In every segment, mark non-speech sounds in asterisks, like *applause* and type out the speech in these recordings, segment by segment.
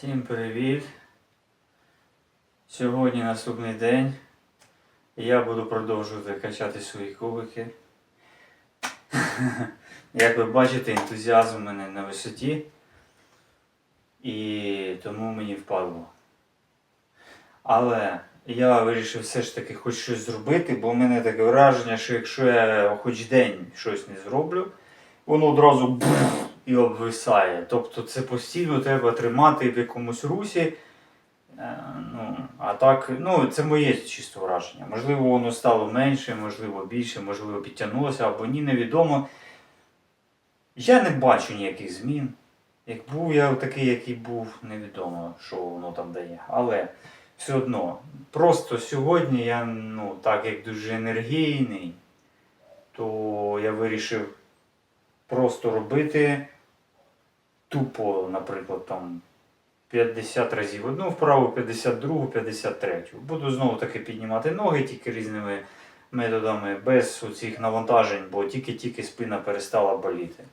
Всім привіт! Сьогодні наступний день. Я буду продовжувати качати свої кубики. *laughs* Як ви бачите, ентузіазм у мене на висоті. І тому мені впадло. Але я вирішив все ж таки хоч щось зробити, бо в мене таке враження, що якщо я хоч день щось не зроблю, воно одразу бф, і обвисає. Тобто це постійно треба тримати в якомусь русі. Е, Ну, а так, ну, це моє чисто враження. Можливо, воно стало менше, можливо, більше, можливо, підтягнулося або ні, невідомо. Я не бачу ніяких змін. Як був я такий, який був, невідомо, що воно там дає. Але все одно, просто сьогодні я, ну, так як дуже енергійний, то я вирішив просто робити тупо, наприклад, там 50 разів одну вправу, 52, 53. Буду знову таки піднімати ноги тільки різними методами, без оцих навантажень, бо тільки-тільки спина перестала боліти.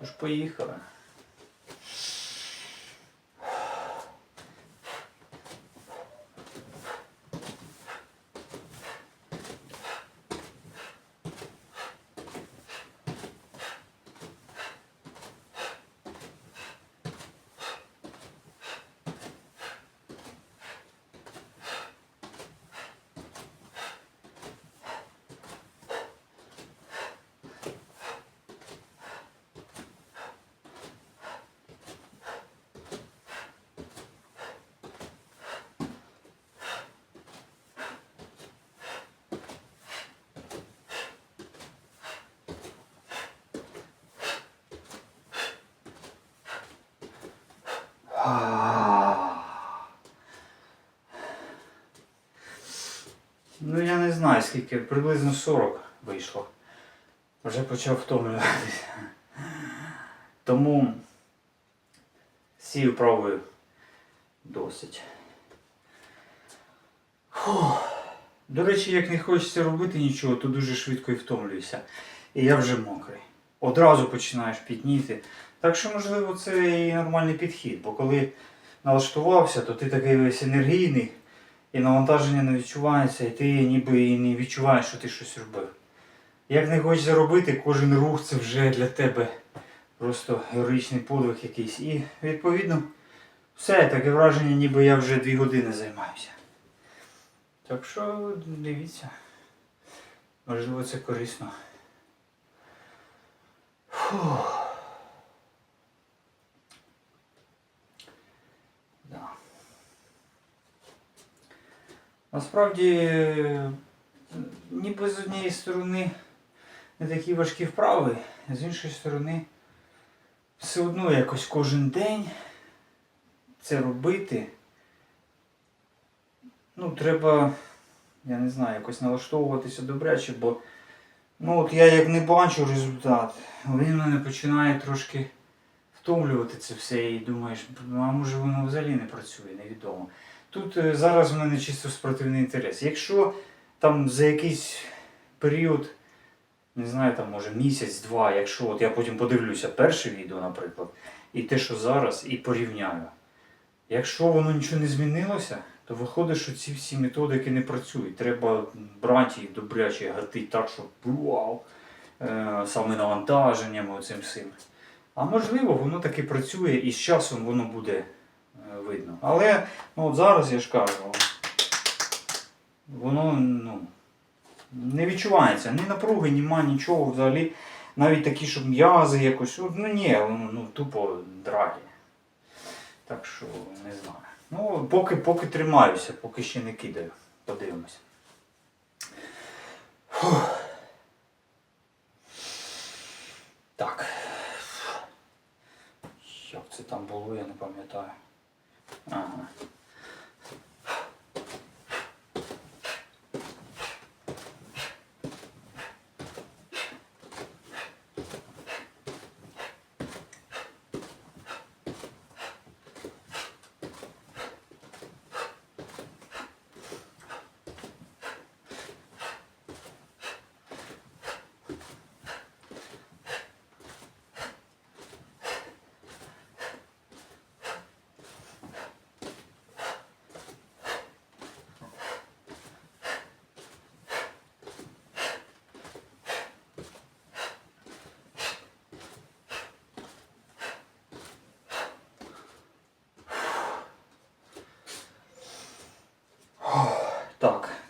Тож поїхали. Ну я не знаю скільки, приблизно 40 вийшло. Вже почав втомлюватися. Тому сію пробую досить. Фух. До речі, як не хочеться робити нічого, то дуже швидко і втомлююся. І я вже мокрий. Одразу починаєш пітніти. Так що, можливо, це і нормальний підхід, бо коли налаштувався, то ти такий весь енергійний, і навантаження не відчувається, і ти ніби і не відчуваєш, що ти щось робив. Як не хочеш заробити, кожен рух це вже для тебе просто героїчний подвиг якийсь. І відповідно все, таке враження, ніби я вже дві години займаюся. Так що дивіться. Можливо, це корисно. Фух. Насправді, ніби з однієї сторони не такі важкі вправи, а з іншої сторони, все одно якось кожен день це робити. Ну, треба, я не знаю, якось налаштовуватися добряче, бо ну, от я як не бачу результат, він мене починає трошки втомлювати це все і думаєш, а може воно взагалі не працює, невідомо. Тут е, зараз в мене чисто спортивний інтерес. Якщо там за якийсь період, не знаю, там може місяць-два, якщо от я потім подивлюся перше відео, наприклад, і те, що зараз, і порівняю. Якщо воно нічого не змінилося, то виходить, що ці всі методики не працюють. Треба брати їх добряче, гатити так, щоб вау, е, саме навантаженням оцим всім. А можливо, воно таки працює і з часом воно буде видно. Але ну, от зараз я ж кажу, воно ну, не відчувається ні напруги, нема нічого взагалі. Навіть такі, щоб м'язи якось. Ну ні, воно ну, тупо драгі. Так що не знаю. Ну, поки, поки тримаюся, поки ще не кидаю. Подивимось. Фух. Так. Як це там було, я не пам'ятаю. Ага.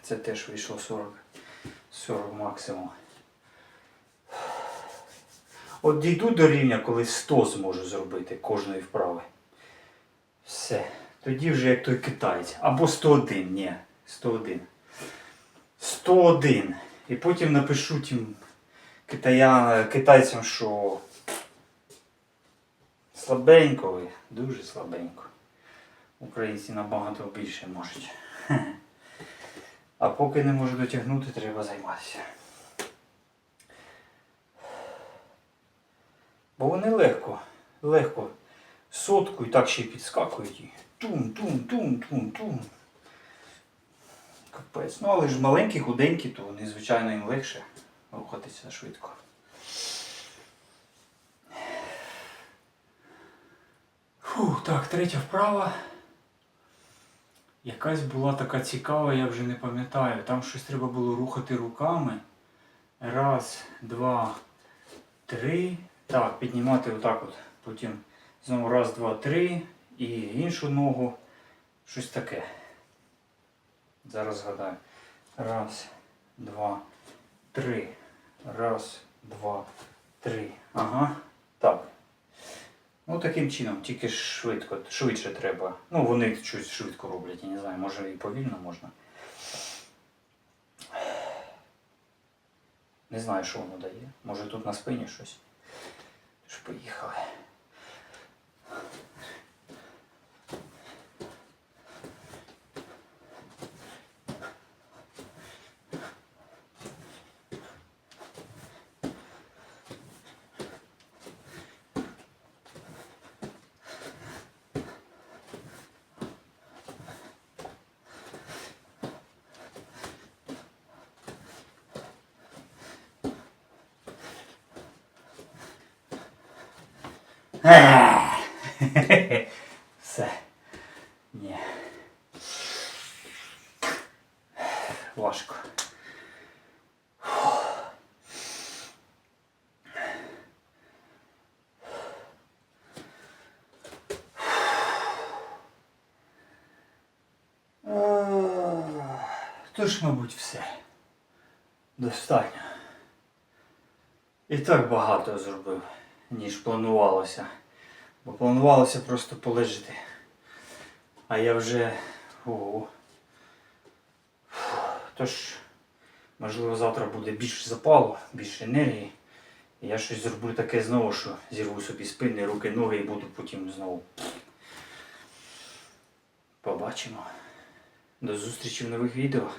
Це теж вийшло 40, 40 максимум. От дійду до рівня, коли 100 зможу зробити кожної вправи. Все. Тоді вже як той китаєць. Або 101, ні, 101. 101. І потім напишу тим китая... китайцям, що слабенько ви, дуже слабенько. Українці набагато більше можуть. *laughs* А поки не можу дотягнути, треба займатися. Бо вони легко, легко сотку і так ще й підскакують. І тум, тум, тум, тум, тум. Капець. Ну але ж маленькі, худенькі, то вони, звичайно, їм легше рухатися швидко. Фу, так, третя вправа. Якась була така цікава, я вже не пам'ятаю. Там щось треба було рухати руками. Раз, два, три. Так, піднімати отак от. Потім знову раз, два, три. І іншу ногу. Щось таке. Зараз згадаю. Раз, два, три. Раз, два, три. Ага. Так. Ну таким чином, тільки швидко, швидше треба. Ну, вони щось швидко роблять, я не знаю, може і повільно можна. Не знаю, що воно дає. Може тут на спині щось. Тож поїхали. Все. Ні. Важко. Тож, мабуть, все. Достатньо. І так багато зробив, ніж планувалося. Бо планувалося просто полежати. А я вже. Ого. Тож, можливо, завтра буде більше запалу, більше енергії. І я щось зроблю таке знову, що зірву собі спини, руки, ноги і буду потім знову. Побачимо. До зустрічі в нових відео.